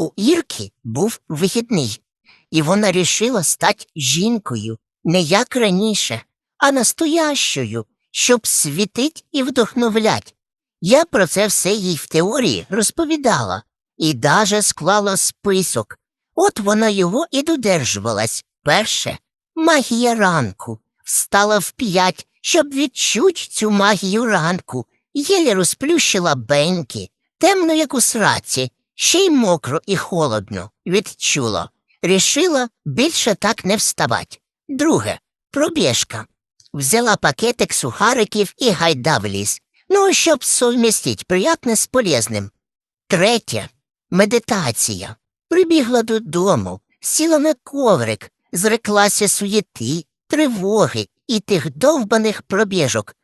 У Ірки був вихідний, і вона рішила стати жінкою не як раніше, а настоящою, щоб світить і вдохновлять. Я про це все їй в теорії розповідала і даже склала список. От вона його і додержувалась. Перше магія ранку. Встала в п'ять, щоб відчуть цю магію ранку. Єлі розплющила беньки, темно, як у сраці, ще й мокро і холодно. Відчула. Рішила більше так не вставать. Друге пробіжка. Взяла пакетик сухариків і гайда в ліс. Ну, щоб совмістить приятне з полезним. Третє медитація. Прибігла додому, сіла на коврик, зреклася суєти, тривоги і тих довбаних пробіжок.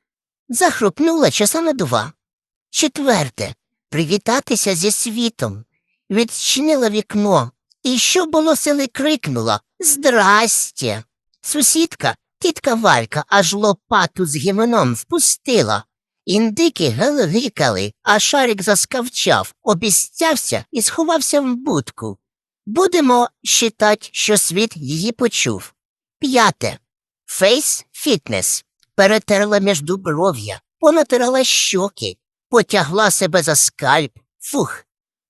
Захрупнула часа на два. Четверте привітатися зі світом. Відчинила вікно і що було сили крикнула Здрастя. Сусідка, тітка Валька, аж лопату з гівном впустила. Індики гелгикали, а шарик заскавчав, обіцявся і сховався в будку. Будемо считать, що світ її почув. П'яте. Фейс фітнес. Перетерла междубров'я, понатирала щоки, потягла себе за скальп. Фух.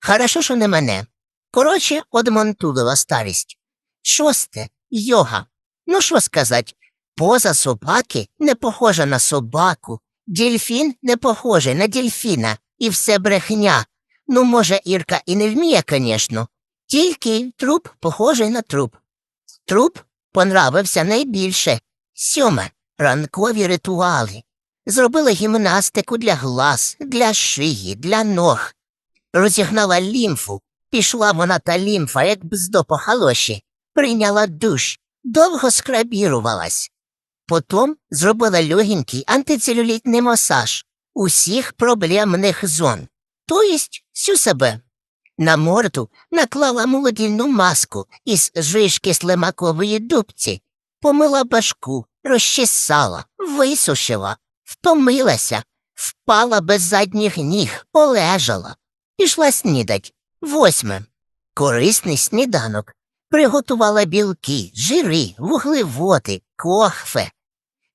Хорошо, що не мене. Коротше, одмонтулила старість. Шосте йога. Ну що сказать, поза собаки не похожа на собаку, дельфін не похожий на дельфіна, і все брехня. Ну, може, Ірка і не вміє, звісно, тільки труп похожий на труп. Труп понравився найбільше. Сьоме ранкові ритуали. Зробила гімнастику для глаз, для шиї, для ног. Розігнала лімфу. Пішла вона та лімфа, як бздо по халоші. Прийняла душ, довго скрабірувалась. Потім зробила легенький антицелюлітний масаж усіх проблемних зон, тобто всю себе. На морду наклала молодільну маску із жишки слимакової дубці, помила башку, розчесала, висушила, втомилася, впала без задніх ніг, полежала, пішла снідать. Восьме. Корисний сніданок. Приготувала білки, жири, вуглеводи, кохфе.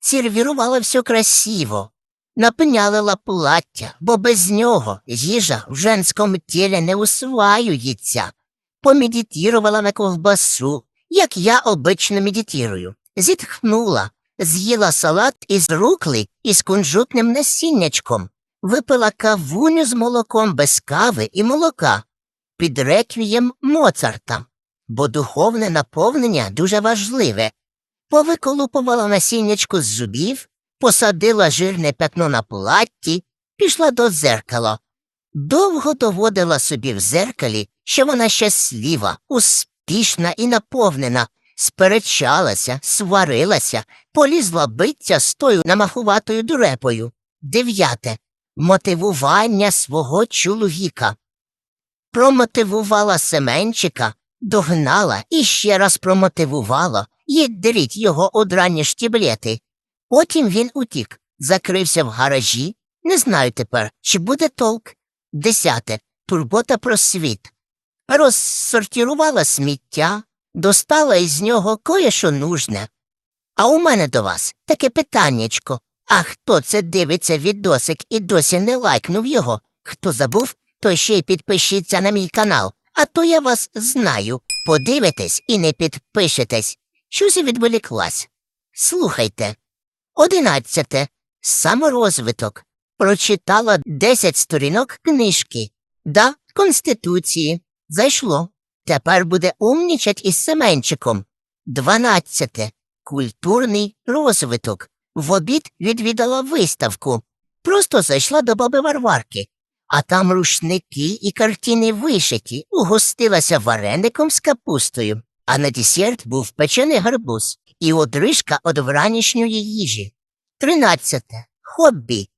Сервірувала все красиво, напинялила плаття, бо без нього їжа в женському тілі не усваюється. Помедитірувала на ковбасу, як я обично медитірую. Зітхнула, з'їла салат із рукли із кунжутним насіннячком, випила кавуню з молоком без кави і молока під реквієм Моцарта, бо духовне наповнення дуже важливе. Повиколупувала насіннячку з зубів, посадила жирне пятно на платті, пішла до дзеркала. Довго доводила собі в зеркалі, що вона щаслива, успішна і наповнена, сперечалася, сварилася, полізла биться з тою намахуватою дурепою. Дев'яте мотивування свого чоловіка. Промотивувала Семенчика, догнала і ще раз промотивувала, їдеріть його одранні штіблети. Потім він утік, закрився в гаражі. Не знаю тепер, чи буде толк. Десяте. Турбота про світ. Розсортірувала сміття, достала із нього кое-що нужне. А у мене до вас таке питаннячко. А хто це дивиться відосик і досі не лайкнув його? Хто забув, то ще й підпишіться на мій канал, а то я вас знаю. Подивитесь і не підпишетесь. Щось відволіклась. Слухайте. Одинадцяте. Саморозвиток. Прочитала десять сторінок книжки. Да, Конституції. Зайшло. Тепер буде умнічать із Семенчиком. Дванадцяте. Культурний розвиток. В обід відвідала виставку. Просто зайшла до баби Варварки, а там рушники і картини вишиті, угостилася вареником з капустою, а на десерт був печений гарбуз і одрижка од вранішньої їжі. Тринадцяте. Хобі.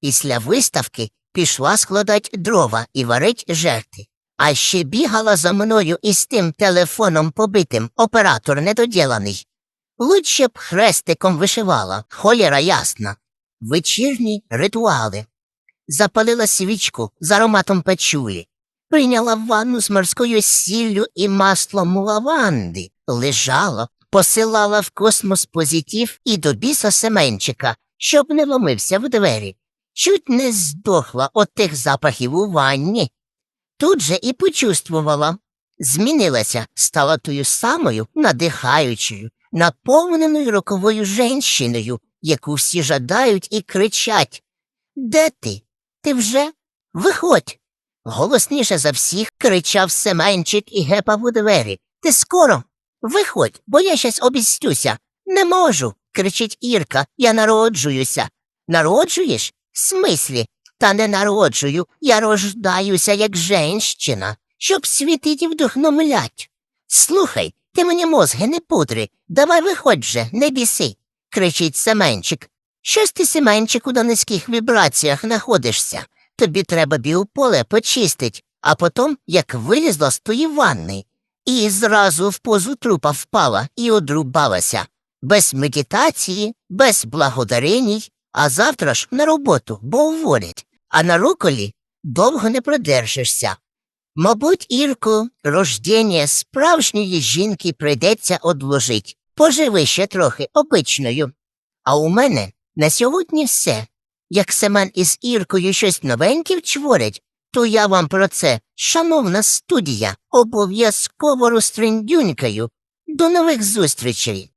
Після виставки пішла складать дрова і варить жерти. А ще бігала за мною із тим телефоном побитим, оператор недоділений. Лучше б хрестиком вишивала, холєра ясна. Вечірні ритуали. Запалила свічку з ароматом печулі. прийняла ванну з морською сіллю і маслом лаванди, лежала, посилала в космос позитив і до біса Семенчика, щоб не ломився в двері. Чуть не здохла от тих запахів у ванні. Тут же і почувствувала. Змінилася, стала тою самою надихаючою, наповненою роковою женщиною, яку всі жадають і кричать. Де ти? Ти вже? Виходь. Голосніше за всіх кричав Семенчик і гепав у двері. Ти скоро? Виходь, бо я щас обістюся. Не можу. кричить Ірка. Я народжуюся. Народжуєш? Смислі? Та не народжую, я рождаюся як женщина, щоб світить і вдохновлять. Слухай, ти мені мозги не пудри, давай виходь же, не біси, кричить Семенчик. Щось ти, Семенчику, на низьких вібраціях знаходишся. Тобі треба біополе почистить, а потім, як вилізла з тої ванни, і зразу в позу трупа впала і одрубалася. Без медитації, без благодареній, а завтра ж на роботу, бо уволять, а на руколі довго не продержишся. Мабуть, Ірку, рождення справжньої жінки прийдеться одложить. Поживи ще трохи обичною. А у мене на сьогодні все. Як Семен із Іркою щось новеньке вчворять, то я вам про це, шановна студія, обов'язково розтрендюнькаю. До нових зустрічей.